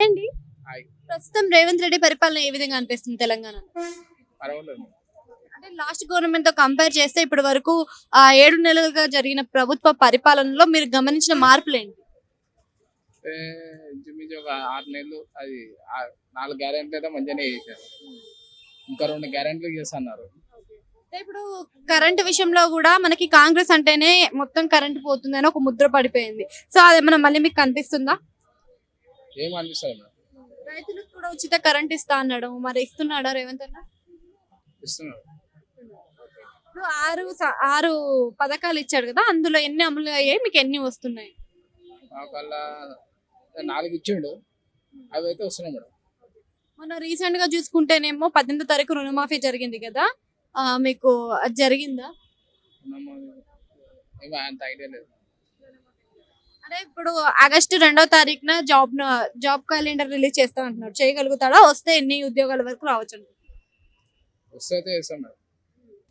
Hi. ప్రస్తుతం రేవంత్ రెడ్డి పరిపాలన ఏ విధంగా అనిపిస్తుంది తెలంగాణ? అంటే లాస్ట్ గవర్నమెంట్తో కంపేర్ చేస్తే ఇప్పటి వరకు ఆ ఏడు నెలలుగా జరిగిన ప్రభుత్వ పరిపాలనలో మీరు గమనించిన మార్పులు ఏంటి? ఏ, ఇంచుమించు ఒక ఆరు నెలలు అది నాలుగు గ్యారెంటీ అయితే మంచిగానే చేశారు. ఇంకా రెండు గ్యారెంటీలు చేస్తున్నారు. ఇప్పుడు కరెంట్ విషయంలో కూడా మనకి కాంగ్రెస్ అంటేనే మొత్తం కరెంట్ పోతుందని ఒక ముద్ర పడిపోయింది. సో అదేమన్నా మళ్ళీ మీకు కనిపిస్తుందా? ఏం అనిపిస్తుంది మేడం? రైతులకు కూడా ఉచిత కరెంట్ ఇస్తా అన్నాడు. మరి ఇస్తున్నాడా రేవంత్ అన్న? ఇప్పుడు ఆరు స- ఆరు పథకాలు ఇచ్చాడు కదా అందులో ఎన్ని అమలు అయ్యాయి? మీకు ఎన్ని వస్తున్నాయి? మాకల్లా నాలుగు ఇచ్చిండు. అవి అయితే వస్తున్నాయి మేడం. మొన్న రీసెంట్గా చూసుకుంటేనేమో పద్దెనిమిదో తారీఖు రుణమాఫీ జరిగింది కదా. ఆ, మీకు అది జరిగిందా. ఏమో అంత ఐడియా లేదు. ఇప్పుడు ఆగస్టు రెండో తారీఖున జాబ్ జాబ్ క్యాలెండర్ రిలీజ్ చేస్తా అంటున్నారు. చేయగలుగుతాడా? వస్తే ఎన్ని ఉద్యోగాల వరకు రావచ్చు వస్తే అయితే చేస్తాం మేడం.